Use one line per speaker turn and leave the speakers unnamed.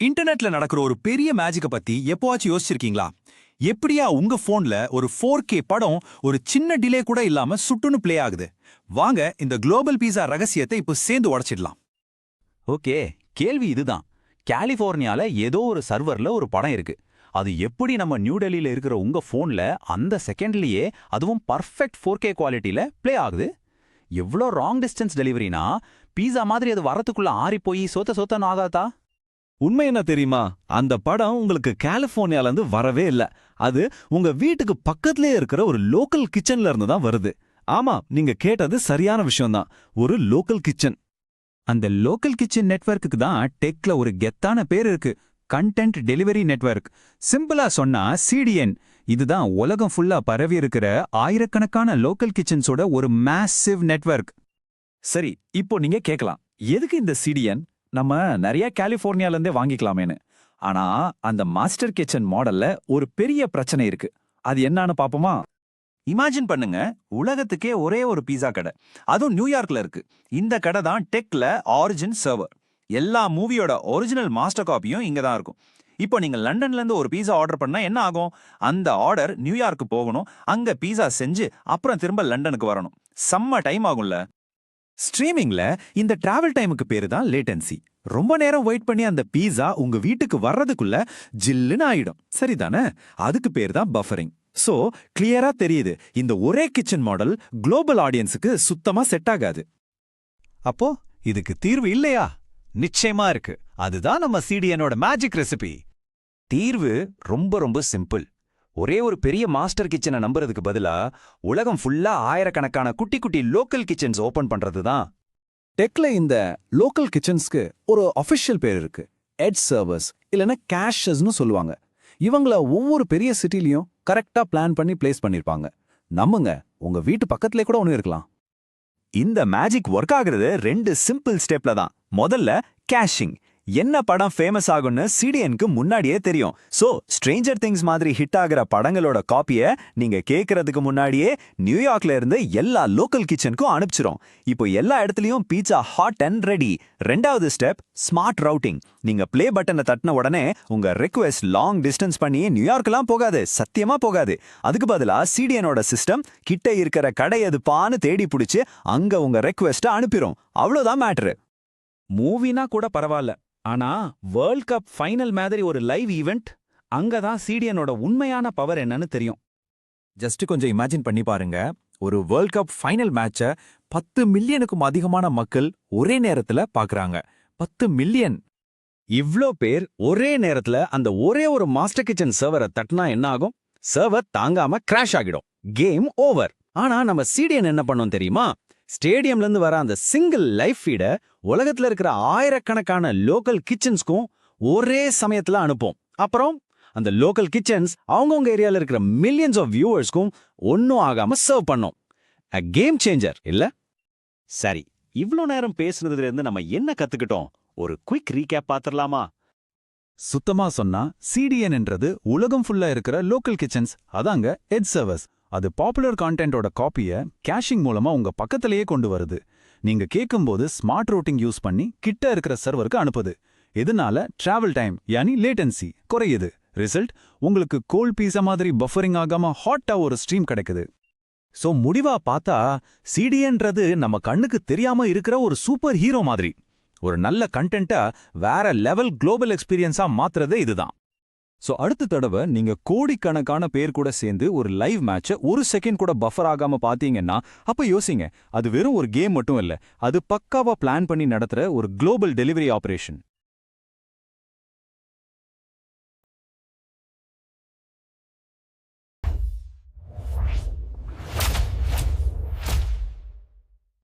இன்டர்நெட்ல நடக்கிற ஒரு பெரிய மேஜிக்கை பத்தி எப்போவாச்சும் யோசிச்சிருக்கீங்களா? எப்படியா உங்க போன்ல ஒரு ஃபோர் கே படம் ஒரு சின்ன டிலே கூட இல்லாம சுட்டுன்னு பிளே ஆகுது? வாங்க இந்த குளோபல் பீஸா ரகசியத்தை இப்போ சேர்ந்து உடைச்சிடலாம்.
ஓகே கேள்வி இதுதான். கலிஃபோர்னியால ஏதோ ஒரு சர்வர்ல ஒரு படம் இருக்கு. அது எப்படி நம்ம நியூ டெல்லியில இருக்கிற உங்க போன்ல அந்த செகண்ட்லயே அதுவும் பர்ஃபெக்ட் ஃபோர் கே குவாலிட்டியில பிளே ஆகுது? எவ்வளோ ராங் டிஸ்டன்ஸ் டெலிவரினா பீஸா மாதிரி அது வரத்துக்குள்ள ஆறி போய் சொத்த சொத்தன்னு ஆகாதா?
உண்மை என்ன தெரியுமா? அந்த படம் உங்களுக்கு கலிஃபோர்னியால இருந்து வரவே இல்ல. அது உங்க வீட்டுக்கு பக்கத்திலே இருக்கிற ஒரு லோக்கல் கிச்சன்ல இருந்து தான் வருது. ஆமா நீங்க கேட்டது சரியான விஷயம்தான். ஒரு லோக்கல் கிச்சன்.
அந்த லோக்கல் கிச்சன் நெட்வொர்க்குக்கு தான் டெக்ல ஒரு கெத்தான பேர் இருக்கு. Content delivery network. சிம்பிளா சொன்னா சிடிஎன். இதுதான் உலகம் ஃபுல்லா பரவி இருக்கிற ஆயிரக்கணக்கான லோக்கல் கிச்சன்ஸோட ஒரு மேசிவ் நெட்வொர்க்.
சரி இப்போ நீங்க கேட்கலாம் எதுக்கு இந்த சிடிஎன்? நம்ம நிறைய கலிஃபோர்னியால இருந்தே வாங்கிக்கலாமேன்னு. ஆனா அந்த மாஸ்டர் கிச்சன் மாடல்ல ஒரு பெரிய பிரச்சனை இருக்கு. அது என்னன்னு பாப்போமா?
இமேஜின் பண்ணுங்க. உலகத்துக்கே ஒரே ஒரு பீஸா கடை. அதுவும் நியூயார்க்ல இருக்கு. இந்த கடை தான் டெக்ல ஆரிஜின் சர்வர். எல்லா மூவியோட ஒரிஜினல் மாஸ்டர் காப்பியும் இங்க தான் இருக்கும். இப்போ நீங்க லண்டன்ல இருந்து ஒரு பீஸா ஆர்டர் பண்ணா என்ன ஆகும்? அந்த ஆர்டர் நியூயார்க்கு போகணும். அங்க பீஸா செஞ்சு அப்புறம் திரும்ப லண்டனுக்கு வரணும். செம்ம டைம் ஆகும்ல. ஸ்ட்ரீமிங்ல இந்த டிராவல் டைமுக்கு பேரு தான் லேட்டன்சி ரொம்ப நேரம் வெயிட் பண்ணி அந்த பீஸா உங்க வீட்டுக்கு வர்றதுக்குள்ள ஜில்லுன்னு ஆயிடும். சரிதானே? அதுக்கு பேர் தான் பஃபரிங் சோ கிளியரா தெரியுது. இந்த ஒரே கிச்சன் மாடல் குளோபல் ஆடியன்ஸுக்கு சுத்தமா செட் ஆகாது.
அப்போ இதுக்கு தீர்வு இல்லையா? நிச்சயமா இருக்கு. அதுதான் நம்ம சிடிஎனோட மேஜிக் ரெசிபி
தீர்வு ரொம்ப ரொம்ப சிம்பிள் ஒரே ஒரு பெரிய மாஸ்டர் கிச்சனை நம்புறதுக்கு பதிலா உலகம் ஃபுல்லா ஆயிரக்கணக்கான குட்டி குட்டி லோக்கல் கிச்சன்ஸ் ஓபன் பண்றது தான்
டெக்ல இந்த லோக்கல் கிச்சன்ஸ்க்கு ஒரு அஃபிஷியல் பேர் இருக்கு. எட் சர்வர்ஸ் இல்லைன்னா கேஷஸ்னு சொல்லுவாங்க. இவங்கள ஒவ்வொரு பெரிய சிட்டிலையும் கரெக்டா பிளான் பண்ணி பிளேஸ் பண்ணிருப்பாங்க. நம்புங்க உங்க வீட்டு பக்கத்திலே கூட ஒன்று இருக்கலாம்.
இந்த மேஜிக் ஒர்க் ஆகுறது ரெண்டு சிம்பிள் ஸ்டெப்ல தான். முதல்ல கேஷிங் என்ன படம் ஃபேமஸ் ஆகும்னு சிடிஎனுக்கு முன்னாடியே தெரியும். சோ ஸ்ட்ரேஞ்சர் திங்ஸ் மாதிரி ஹிட் ஆகிற படங்களோட காப்பிய நீங்க கேக்குறதுக்கு முன்னாடியே நியூயார்க்ல இருந்து எல்லா லோக்கல் கிச்சனுக்கும் அனுப்பிச்சிரும். இப்போ எல்லா இடத்துலயும் பீட்சா ஹாட் அண்ட் ரெடி ரெண்டாவது ஸ்டெப் ஸ்மார்ட் ரவுட்டிங் நீங்க ப்ளே பட்டனை தட்டின உடனே உங்க ரெக்வெஸ்ட் லாங் டிஸ்டன்ஸ் பண்ணி நியூயார்க்லாம் போகாது. சத்தியமா போகாது. அதுக்கு பதிலா சிடிஎனோட சிஸ்டம் கிட்ட இருக்கிற கடை எதுப்பான்னு தேடி பிடிச்சு அங்க உங்க ரெக்வெஸ்ட்டை அனுப்பிடும் அவ்வளோதான் மேட்ரு
மூவினா கூட பரவாயில்ல. ஆனா வேர்ல்ட் கப் ஃபைனல் மாதிரி ஒரு லைவ் ஈவெண்ட் அங்கதான் சிடிஎனோட உண்மையான பவர் என்னன்னு தெரியும். ஜஸ்ட் கொஞ்சம் இமேஜின் பண்ணி பாருங்க. ஒரு வேர்ல்ட் கப் ஃபைனல் மேட்ச பத்து மில்லியனுக்கும் அதிகமான மக்கள் ஒரே நேரத்துல பாக்குறாங்க. பத்து மில்லியன் இவ்ளோ பேர் ஒரே நேரத்துல அந்த ஒரே ஒரு மாஸ்டர் கிச்சன் சர்வரை தட்டினா என்ன ஆகும்? சர்வர் தாங்காம கிராஷ் ஆகிடும். கேம் ஓவர் ஆனா நம்ம சிடிஎன் என்ன பண்ணோம் தெரியுமா? ஸ்டேடியம்ல இருந்து வர அந்த சிங்கிள் லைஃப் ஃபீட உலகத்துல இருக்கிற ஆயிரக்கணக்கான லோக்கல் கிச்சன்ஸ்க்கும் ஒரே சமயத்துல அனுப்போம். அப்புறம் அந்த லோக்கல் கிச்சன்ஸ் அவங்கவுங்க ஏரியாவில் இருக்கிற மில்லியன்ஸ் ஆஃப் வியூவர்ஸ்க்கும் ஒன்னும் ஆகாம சர்வ் பண்ணோம். அ கேம் சேஞ்சர் இல்ல? சரி இவ்ளோ நேரம் பேசுனதுல இருந்து நம்ம என்ன கத்துக்கிட்டோம்? ஒரு குயிக் ரீகேப் பார்த்துடலாமா
சுத்தமா சொன்னா சிடிஎன் என்றது உலகம் ஃபுல்லா இருக்கிற லோக்கல் கிச்சன்ஸ் அதாங்க எட் சர்வர்ஸ் அது பாப்புலர் கான்டென்ட்டோட காப்பிய கேஷிங் மூலமா உங்க பக்கத்திலேயே கொண்டு வருது. நீங்க கேட்கும்போது ஸ்மார்ட் ரூட்டிங் யூஸ் பண்ணி கிட்ட இருக்கிற சர்வருக்கு அனுப்புது. இதனால டிராவல் டைம் யானி லேட்டன்சி குறையுது. ரிசல்ட் உங்களுக்கு கோல்ட் பீஸா மாதிரி பஃபரிங் ஆகாம ஹாட்டா ஒரு ஸ்ட்ரீம் கிடைக்குது.
சோ முடிவா பார்த்தா சிடிஎன்றது நம்ம கண்ணுக்கு தெரியாம இருக்கிற ஒரு சூப்பர் ஹீரோ மாதிரி. ஒரு நல்ல கண்டென்ட்டை வேற லெவல் குளோபல் எக்ஸ்பீரியன்ஸா மாத்துறதே இதுதான். சோ அடுத்த தடவை நீங்க கோடிக்கணக்கான பேர் கூட சேர்ந்து ஒரு லைவ் மேட்ச ஒரு செகண்ட் கூட பஃபர் ஆகாம பாத்தீங்கன்னா அப்ப யோசிங்க அது வெறும் ஒரு கேம் மட்டும் இல்ல அது பக்காவா பிளான் பண்ணி நடத்துற ஒரு குளோபல் டெலிவரி ஆபரேஷன்